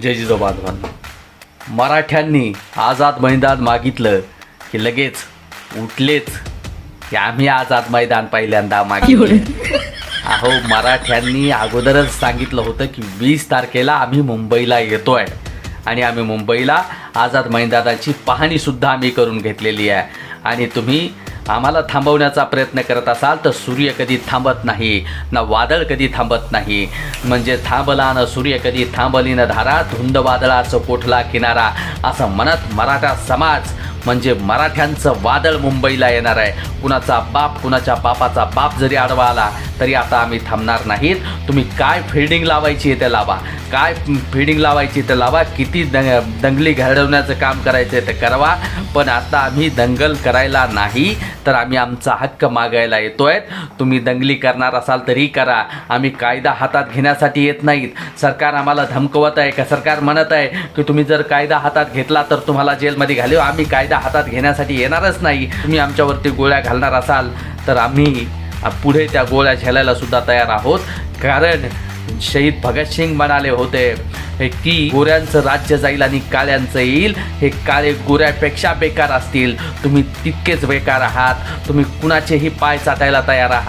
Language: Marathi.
जय जिजो बांधवांनो. मराठ्यांनी आझाद मैदान मागितलं की लगेच उठलेच की आम्ही आझाद मैदान पहिल्यांदा मागितले अहो मराठ्यांनी अगोदरच सांगितलं होतं की वीस तारखेला आम्ही मुंबईला येतोय. आणि आम्ही मुंबईला आझाद मैदानाची पाहणीसुद्धा आम्ही करून घेतलेली आहे. आणि तुम्ही आम्हाला थांबवण्याचा प्रयत्न करत असाल तर सूर्य कधी थांबत नाही ना वादळ कधी थांबत नाही. म्हणजे थांबला न सूर्य कधी थांबली न धारा धुंद वादळाचं कोठला किनारा? असं म्हणत मराठा समाज म्हणजे मराठ्यांचं वादळ मुंबईला येणार आहे. कुणाचा बाप कुणाच्या बापाचा बाप जरी आडवा आला तरी आता आम्ही थांबणार नाहीत. तुम्ही काय फिल्डिंग लावायची आहे ते लावा. काय फिल्डिंग लावायची ते लावा. किती दंग दंगली घडवण्याचं काम करायचं आहे ते करावा. पण आता आम्ही दंगल करायला नाही तर आम्ही आमचा हक्क मागायला येतो आहे तुम्ही दंगली करणार असाल तरी करा. आम्ही कायदा हातात घेण्यासाठी येत नाहीत. सरकार आम्हाला धमकवत आहे का? सरकार म्हणत आहे की तुम्ही जर कायदा हातात घेतला तर तुम्हाला जेलमध्ये घालू. आम्ही कायदा हातात घेण्यासाठी येणारच नाही. तुम्ही आमच्यावरती गोळ्या घालणार असाल तर आम्ही पुढे त्या गोळ्या झेलायला सुद्धा तयार आहोत. कारण शहीद भगतसिंग म्हणाले होते हे की गोऱ्यांचं राज्य जाईल आणि काळ्यांचं येईल. हे काळे गोऱ्यापेक्षा बेकार असतील. तुम्ही तितकेच बेकार आहात. तुम्ही कुणाचेही पाय चाटायला तयार आहात.